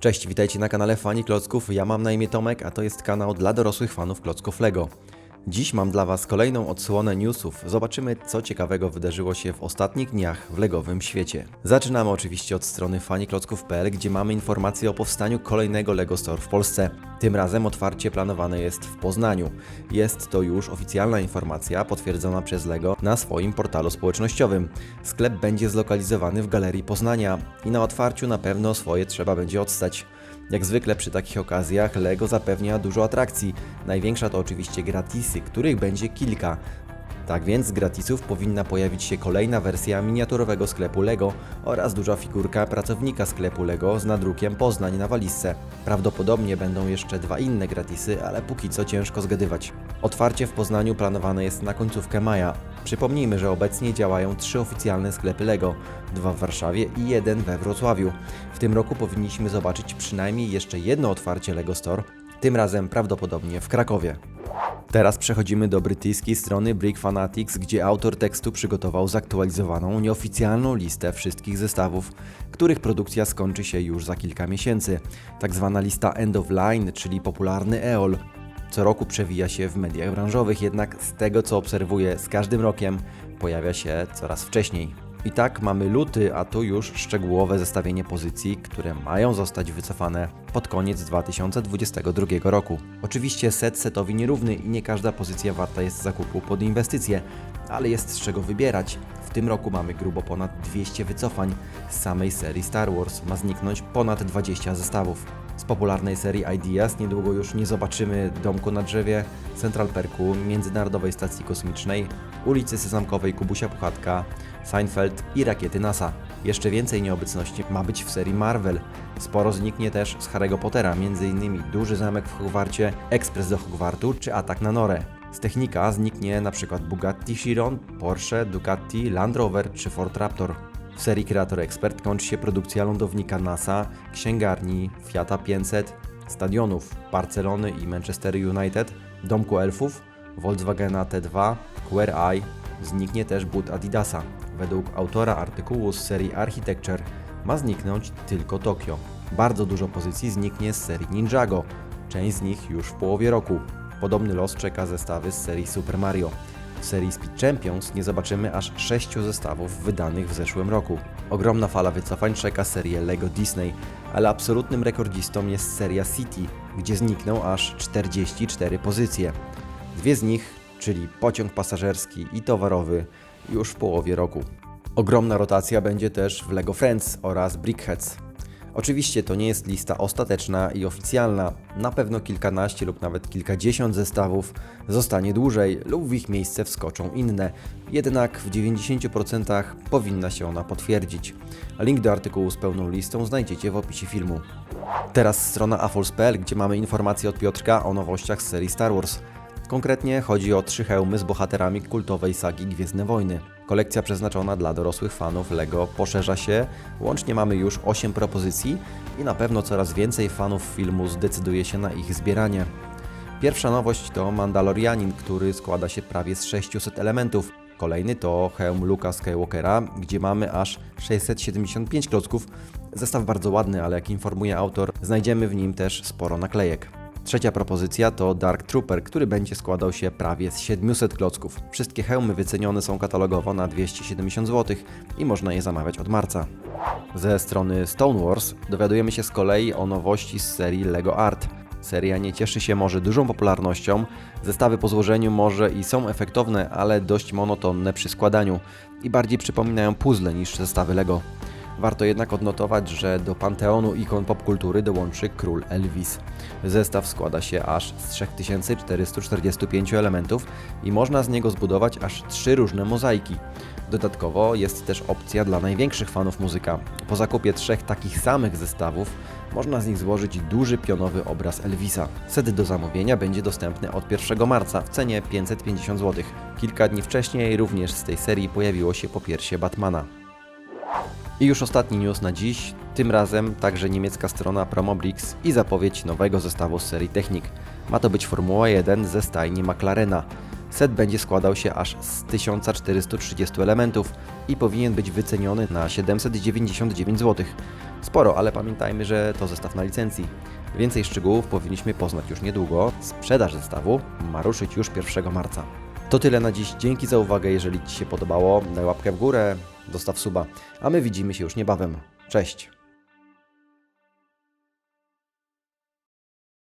Cześć, witajcie na kanale Fani Klocków. Ja mam na imię Tomek, a to jest kanał dla dorosłych fanów klocków Lego. Dziś mam dla Was kolejną odsłonę newsów. Zobaczymy, co ciekawego wydarzyło się w ostatnich dniach w legowym świecie. Zaczynamy oczywiście od strony faniklocków.pl, gdzie mamy informacje o powstaniu kolejnego Lego Store w Polsce. Tym razem otwarcie planowane jest w Poznaniu. Jest to już oficjalna informacja potwierdzona przez Lego na swoim portalu społecznościowym. Sklep będzie zlokalizowany w Galerii Poznania i na otwarciu na pewno swoje trzeba będzie odstać. Jak zwykle przy takich okazjach LEGO zapewnia dużo atrakcji. Największa to oczywiście gratisy, których będzie kilka. Tak więc z gratisów powinna pojawić się kolejna wersja miniaturowego sklepu LEGO oraz duża figurka pracownika sklepu LEGO z nadrukiem Poznań na walizce. Prawdopodobnie będą jeszcze dwa inne gratisy, ale póki co ciężko zgadywać. Otwarcie w Poznaniu planowane jest na końcówkę maja. Przypomnijmy, że obecnie działają trzy oficjalne sklepy LEGO, dwa w Warszawie i jeden we Wrocławiu. W tym roku powinniśmy zobaczyć przynajmniej jeszcze jedno otwarcie LEGO Store, tym razem prawdopodobnie w Krakowie. Teraz przechodzimy do brytyjskiej strony Brick Fanatics, gdzie autor tekstu przygotował zaktualizowaną, nieoficjalną listę wszystkich zestawów, których produkcja skończy się już za kilka miesięcy. Tak zwana lista End of Line, czyli popularny EOL. Co roku przewija się w mediach branżowych, jednak z tego co obserwuję, z każdym rokiem pojawia się coraz wcześniej. I tak mamy luty, a tu już szczegółowe zestawienie pozycji, które mają zostać wycofane pod koniec 2022 roku. Oczywiście set setowi nierówny i nie każda pozycja warta jest zakupu pod inwestycje, ale jest z czego wybierać. W tym roku mamy grubo ponad 200 wycofań. Z samej serii Star Wars ma zniknąć ponad 20 zestawów. Z popularnej serii Ideas niedługo już nie zobaczymy domku na drzewie, Central Perku, Międzynarodowej Stacji Kosmicznej, ulicy Sezamkowej Kubusia Puchatka, Seinfeld i rakiety NASA. Jeszcze więcej nieobecności ma być w serii Marvel. Sporo zniknie też z Harry'ego Pottera, m.in. Duży Zamek w Hogwarcie, Ekspres do Hogwartu czy Atak na Norę. Z technika zniknie np. Bugatti Chiron, Porsche, Ducati, Land Rover czy Ford Raptor. W serii Creator Expert kończy się produkcja lądownika NASA, księgarni, Fiata 500, stadionów Barcelony i Manchester United, domku elfów, Volkswagena T2, QRI, zniknie też but Adidasa. Według autora artykułu z serii Architecture ma zniknąć tylko Tokio. Bardzo dużo pozycji zniknie z serii Ninjago, część z nich już w połowie roku. Podobny los czeka zestawy z serii Super Mario. Serii Speed Champions nie zobaczymy aż 6 zestawów wydanych w zeszłym roku. Ogromna fala wycofań czeka serię LEGO Disney, ale absolutnym rekordzistą jest seria City, gdzie znikną aż 44 pozycje. Dwie z nich, czyli pociąg pasażerski i towarowy, już w połowie roku. Ogromna rotacja będzie też w LEGO Friends oraz Brickheads. Oczywiście to nie jest lista ostateczna i oficjalna. Na pewno kilkanaście lub nawet kilkadziesiąt zestawów zostanie dłużej lub w ich miejsce wskoczą inne. Jednak w 90% powinna się ona potwierdzić. Link do artykułu z pełną listą znajdziecie w opisie filmu. Teraz strona afols.pl, gdzie mamy informacje od Piotrka o nowościach z serii Star Wars. Konkretnie chodzi o trzy hełmy z bohaterami kultowej sagi Gwiezdne Wojny. Kolekcja przeznaczona dla dorosłych fanów LEGO poszerza się, łącznie mamy już 8 propozycji i na pewno coraz więcej fanów filmu zdecyduje się na ich zbieranie. Pierwsza nowość to Mandalorianin, który składa się prawie z 600 elementów. Kolejny to hełm Luka Skywalkera, gdzie mamy aż 675 klocków. Zestaw bardzo ładny, ale jak informuje autor, znajdziemy w nim też sporo naklejek. Trzecia propozycja to Dark Trooper, który będzie składał się prawie z 700 klocków. Wszystkie hełmy wycenione są katalogowo na 270 zł i można je zamawiać od marca. Ze strony Stone Wars dowiadujemy się z kolei o nowości z serii LEGO Art. Seria nie cieszy się może dużą popularnością, zestawy po złożeniu może i są efektowne, ale dość monotonne przy składaniu i bardziej przypominają puzzle niż zestawy LEGO. Warto jednak odnotować, że do panteonu ikon popkultury dołączy król Elvis. Zestaw składa się aż z 3445 elementów i można z niego zbudować aż trzy różne mozaiki. Dodatkowo jest też opcja dla największych fanów muzyka. Po zakupie trzech takich samych zestawów można z nich złożyć duży pionowy obraz Elvisa. Set do zamówienia będzie dostępny od 1 marca w cenie 550 zł. Kilka dni wcześniej również z tej serii pojawiło się popiersie Batmana. I już ostatni news na dziś, tym razem także niemiecka strona Promobrix i zapowiedź nowego zestawu z serii Technik. Ma to być Formuła 1 ze stajni McLarena. Set będzie składał się aż z 1430 elementów i powinien być wyceniony na 799 zł. Sporo, ale pamiętajmy, że to zestaw na licencji. Więcej szczegółów powinniśmy poznać już niedługo. Sprzedaż zestawu ma ruszyć już 1 marca. To tyle na dziś. Dzięki za uwagę. Jeżeli Ci się podobało, daj łapkę w górę, dostaw suba, a my widzimy się już niebawem. Cześć!